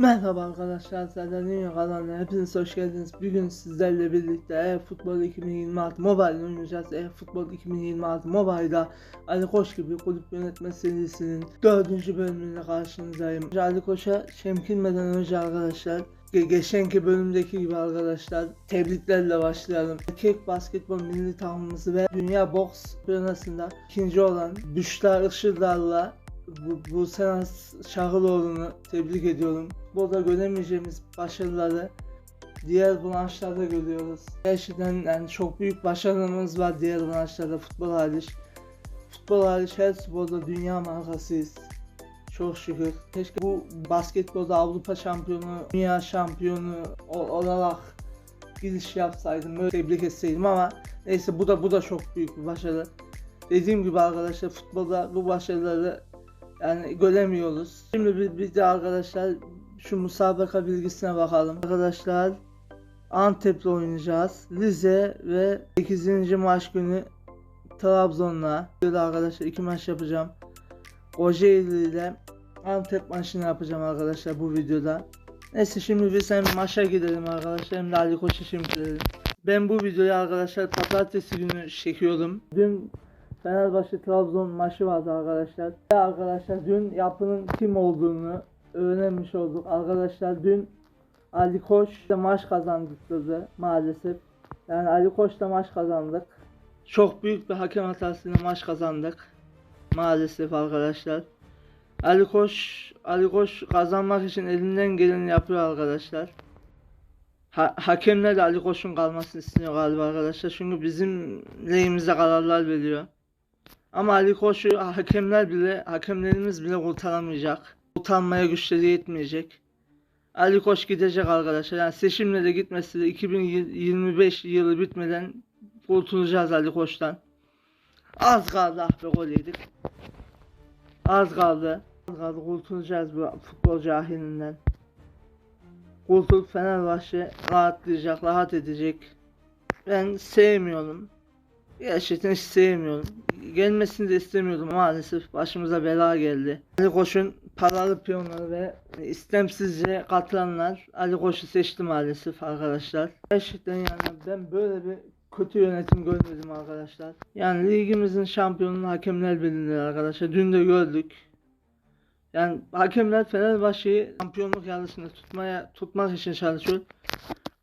Merhaba arkadaşlar, Serdar kanalına hepiniz hoş geldiniz. Bugün sizlerle birlikte e-futbol 2026 mobile oynayacağız. E-futbol 2026 mobile'da Ali Koç gibi kulüp yönetme serisinin dördüncü bölümüyle karşınızdayım. Ali Koç'a çemkilmeden önce arkadaşlar ge- geçenki bölümdeki gibi arkadaşlar tebriklerle başlayalım. Erkek basketbol milli takımımızı ve Dünya Boks Şampiyonası'nda ikinci olan Büşra Işıldar'la bu, bu Senas Şahıloğlu'nu tebrik ediyorum. Burada göremeyeceğimiz başarıları diğer branşlarda görüyoruz. Gerçekten yani çok büyük başarılarımız var diğer branşlarda futbol hariç. Futbol hariç her sporda dünya markasıyız. Çok şükür. Keşke bu basketbolda Avrupa şampiyonu, dünya şampiyonu olarak giriş yapsaydım, böyle tebrik etseydim ama neyse bu da bu da çok büyük bir başarı. Dediğim gibi arkadaşlar futbolda bu başarıları yani göremiyoruz. Şimdi bir, bir de arkadaşlar şu musabaka bilgisine bakalım. Arkadaşlar Antep'le oynayacağız. Rize ve 8. maç günü Trabzon'la. Böyle arkadaşlar iki maç yapacağım. Kocaeli ile Antep maçını yapacağım arkadaşlar bu videoda. Neyse şimdi biz hem maça gidelim arkadaşlar hem de Ali Koç'a şimdi Ben bu videoyu arkadaşlar pazartesi günü çekiyorum. Dün Fenerbahçe Trabzon maçı vardı arkadaşlar. Ve arkadaşlar dün yapının kim olduğunu öğrenmiş olduk. Arkadaşlar dün Ali Koç da maç kazandık dedi maalesef. Yani Ali Koç da maç kazandık. Çok büyük bir hakem hatasıyla maç kazandık. Maalesef arkadaşlar. Ali Koç Ali Koç kazanmak için elinden geleni yapıyor arkadaşlar. Ha- hakemler de Ali Koç'un kalmasını istiyor galiba arkadaşlar. Çünkü bizim lehimize kararlar veriyor. Ama Ali Koç'u hakemler bile, hakemlerimiz bile kurtaramayacak. Utanmaya güçleri yetmeyecek. Ali Koç gidecek arkadaşlar. Yani seçimle de gitmesi de 2025 yılı bitmeden kurtulacağız Ali Koç'tan. Az kaldı ah be gol yedik. Az kaldı. Az kaldı kurtulacağız bu futbol cahilinden. Kurtulup Fenerbahçe rahatlayacak, rahat edecek. Ben sevmiyorum. Gerçekten hiç sevmiyorum. Gelmesini de istemiyordum maalesef başımıza bela geldi. Ali Koç'un paralı piyonları ve istemsizce katılanlar Ali Koç'u seçti maalesef arkadaşlar. Gerçekten yani ben böyle bir kötü yönetim görmedim arkadaşlar. Yani ligimizin şampiyonunu hakemler belirler arkadaşlar. Dün de gördük. Yani hakemler Fenerbahçe'yi şampiyonluk yarışında tutmaya tutmak için çalışıyor.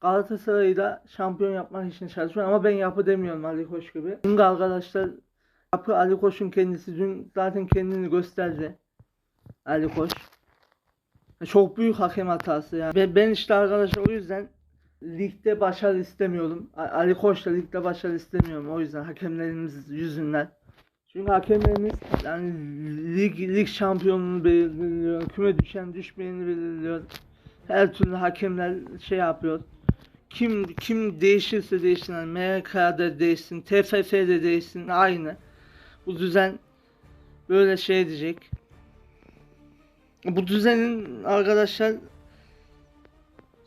Galatasaray'ı da şampiyon yapmak için çalışıyor ama ben yapı demiyorum Ali Koç gibi. Çünkü arkadaşlar yapı Ali Koç'un kendisi dün zaten kendini gösterdi. Ali Koç. Çok büyük hakem hatası yani. Ben, ben işte arkadaşlar o yüzden ligde başarı istemiyorum. Ali Koç'la ligde başarı istemiyorum o yüzden hakemlerimiz yüzünden. Çünkü hakemlerimiz yani lig, lig şampiyonunu belirliyor. Küme düşen düşmeyeni belirliyor. Her türlü hakemler şey yapıyor kim kim değişirse değişsin yani MK'da değişsin, TFF'de değişsin aynı. Bu düzen böyle şey diyecek. Bu düzenin arkadaşlar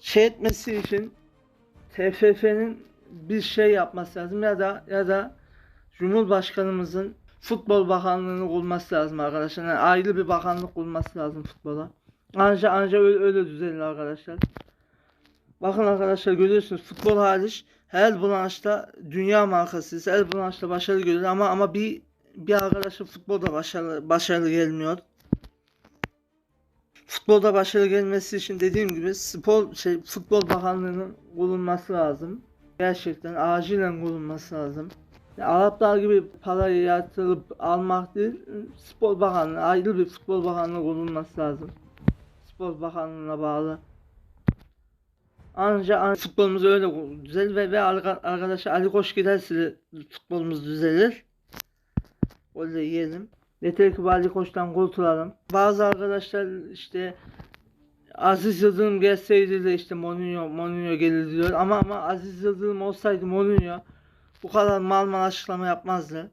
şey etmesi için TFF'nin bir şey yapması lazım ya da ya da Cumhurbaşkanımızın Futbol Bakanlığı'nı kurması lazım arkadaşlar. Yani ayrı bir bakanlık kurması lazım futbola. Anca anca öyle, öyle düzelir arkadaşlar. Bakın arkadaşlar görüyorsunuz futbol hariç her branşta dünya markasıyız. Her branşta başarı görüyoruz ama ama bir bir arkadaşın futbolda başarılı başarılı gelmiyor. Futbolda başarı gelmesi için dediğim gibi spor şey futbol bakanlığının kurulması lazım. Gerçekten acilen kurulması lazım. Ya Araplar gibi parayı yatırıp almak değil, spor bakanlığı, ayrı bir futbol bakanlığı kurulması lazım. Spor bakanlığına bağlı. Anca an futbolumuz öyle düzelir ve, ve arka- arkadaşlar Ali Koç giderse futbolumuz düzelir. Gol de yiyelim. Yeter ki Ali Koç'tan kurtulalım. Bazı arkadaşlar işte Aziz Yıldırım gelseydi de işte Mourinho, Mourinho gelir diyor. Ama ama Aziz Yıldırım olsaydı Mourinho bu kadar mal mal açıklama yapmazdı.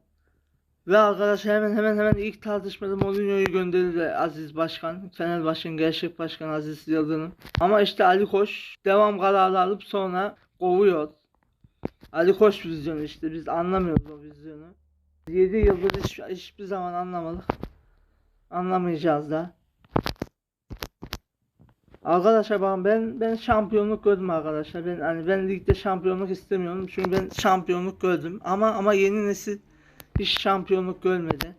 Ve arkadaşlar hemen hemen hemen ilk tartışmada Mourinho'yu gönderirdi Aziz Başkan. Fenerbahçe'nin gerçek başkanı Aziz Yıldırım. Ama işte Ali Koç devam kararı alıp sonra kovuyor. Ali Koç vizyonu işte biz anlamıyoruz o vizyonu. 7 yıldır hiç, hiçbir zaman anlamadık. Anlamayacağız da. Arkadaşlar bakın ben ben şampiyonluk gördüm arkadaşlar. Ben hani ben ligde şampiyonluk istemiyorum. Çünkü ben şampiyonluk gördüm. Ama ama yeni nesil hiç şampiyonluk görmedi.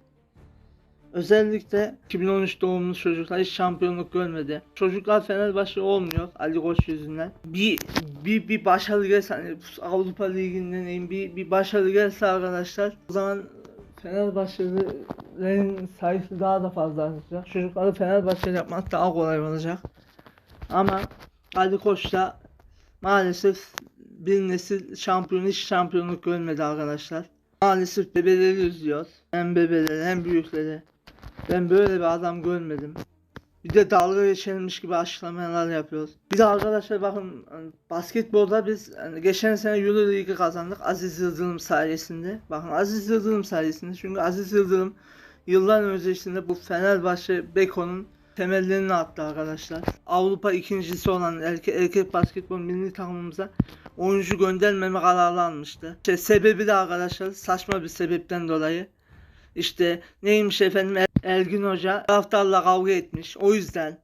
Özellikle 2013 doğumlu çocuklar hiç şampiyonluk görmedi. Çocuklar Fenerbahçe olmuyor Ali Koç yüzünden. Bir bir bir başarı gelse hani Avrupa Ligi'nden bir bir başarı gelse arkadaşlar o zaman Fenerbahçelilerin sayısı daha da fazla artacak. Çocukları Fenerbahçe yapmak daha kolay olacak. Ama Ali Koç da maalesef bir nesil şampiyon hiç şampiyonluk görmedi arkadaşlar. Maalesef bebeleri üzüyor. Hem bebeleri hem büyükleri. Ben böyle bir adam görmedim. Bir de dalga geçilmiş gibi açıklamalar yapıyoruz. Bir de arkadaşlar bakın hani basketbolda biz hani geçen sene Euro kazandık Aziz Yıldırım sayesinde. Bakın Aziz Yıldırım sayesinde. Çünkü Aziz Yıldırım yıllar öncesinde bu Fenerbahçe Beko'nun temellerini attı arkadaşlar. Avrupa ikincisi olan erkek, erkek basketbol milli takımımıza oyuncu göndermeme kararı almıştı. İşte sebebi de arkadaşlar saçma bir sebepten dolayı. İşte neymiş efendim Er- Ergün Hoca taraftarla kavga etmiş. O yüzden.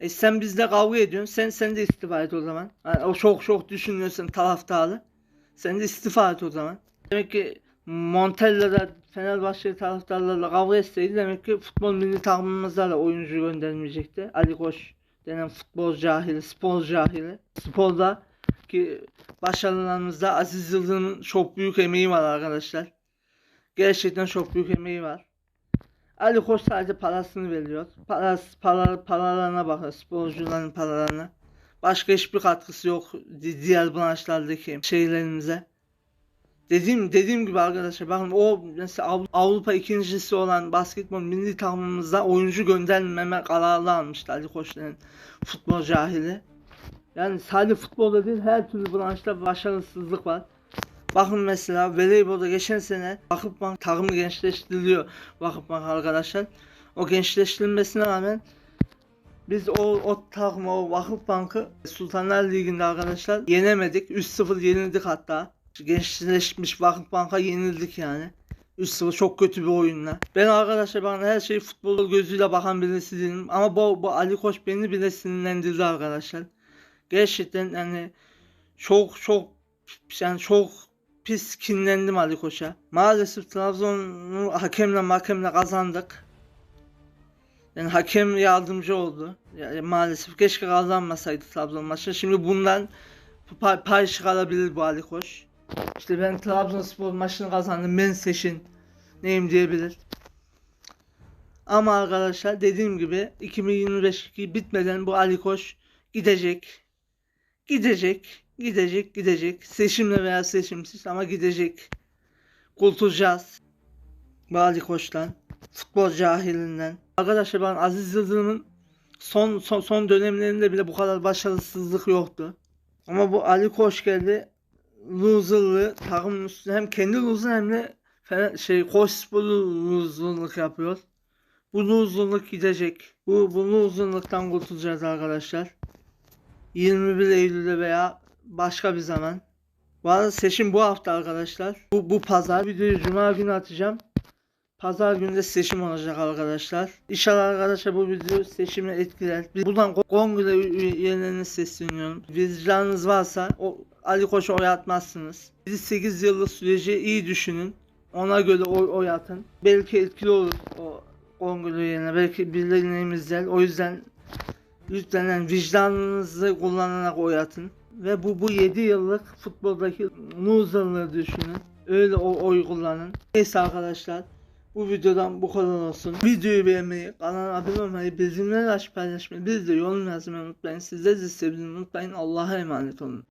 E sen bizle kavga ediyorsun. Sen sen de istifa et o zaman. Yani o çok çok düşünüyorsun taraftarı. Sen de istifa et o zaman. Demek ki Montella da Fenerbahçe taraftarlarla kavga etseydi demek ki futbol milli takımımıza da oyuncu göndermeyecekti. Ali Koç denen futbol cahili, spor cahili. Sporda ki başarılarımızda Aziz Yıldırım'ın çok büyük emeği var arkadaşlar. Gerçekten çok büyük emeği var. Ali Koç sadece parasını veriyor. Parası, para, paralarına bakıyor. Sporcuların paralarına. Başka hiçbir katkısı yok di- diğer branşlardaki şeylerimize. Dediğim dediğim gibi arkadaşlar bakın o mesela Av- Avrupa ikincisi olan basketbol milli takımımızda oyuncu göndermeme kararı almıştı Ali Koç denen futbol cahili. Yani sadece futbolda değil her türlü branşta başarısızlık var. Bakın mesela voleybolda geçen sene Vakıfbank takımı gençleştiriliyor Vakıfbank arkadaşlar. O gençleştirilmesine rağmen biz o, o takımı o Vakıfbank'ı Sultanlar Ligi'nde arkadaşlar yenemedik. 3-0 yenildik hatta. Gençleşmiş Vakıfbank'a yenildik yani. 3-0 çok kötü bir oyunla. Ben arkadaşlar ben her şey futbol gözüyle bakan birisi değilim. Ama bu, bu Ali Koç beni bile sinirlendirdi arkadaşlar. Gerçekten yani çok çok yani çok pis kinlendim Ali Koç'a. Maalesef Trabzon'u hakemle mahkemle kazandık. Yani hakem yardımcı oldu. Yani maalesef keşke kazanmasaydı Trabzon maçı. Şimdi bundan pay, pay çıkarabilir bu Ali Koç. İşte ben Trabzonspor maçını kazandım. Ben seçin. Neyim diyebilir. Ama arkadaşlar dediğim gibi 2025 bitmeden bu Ali Koç gidecek. Gidecek. Gidecek. Gidecek. Seçimle veya seçimsiz ama gidecek. Kurtulacağız. Bu Ali Koç'tan. Futbol cahilinden. Arkadaşlar ben Aziz Yıldırım'ın son, son, son dönemlerinde bile bu kadar başarısızlık yoktu. Ama bu Ali Koç geldi. Loser'lı takımın üstüne hem kendi loser hem de şey Koç Spor'u loser'lık yapıyor. Bu loser'lık gidecek. Bu, bu loser'lıktan kurtulacağız arkadaşlar. 21 Eylül'de veya başka bir zaman. Bu arada seçim bu hafta arkadaşlar. Bu, bu pazar. Videoyu cuma günü atacağım. Pazar günü de seçim olacak arkadaşlar. İnşallah arkadaşlar bu video seçimi etkiler. Buradan ko- kongre üye- üyelerine sesleniyorum. Vicdanınız varsa o Ali Koç'a oy atmazsınız. 8 yıllık süreci iyi düşünün. Ona göre oy, oy atın. Belki etkili olur o kongre üyelerine. Belki birilerine izler. O yüzden lütfen vicdanınızı kullanarak oy atın. Ve bu bu 7 yıllık futboldaki loserlığı düşünün. Öyle o oy kullanın. Neyse arkadaşlar. Bu videodan bu kadar olsun. Videoyu beğenmeyi, kanala abone olmayı, açıp paylaşmayı, bir de yorum yazmayı unutmayın. Sizleri de sevdiğimi unutmayın. Allah'a emanet olun.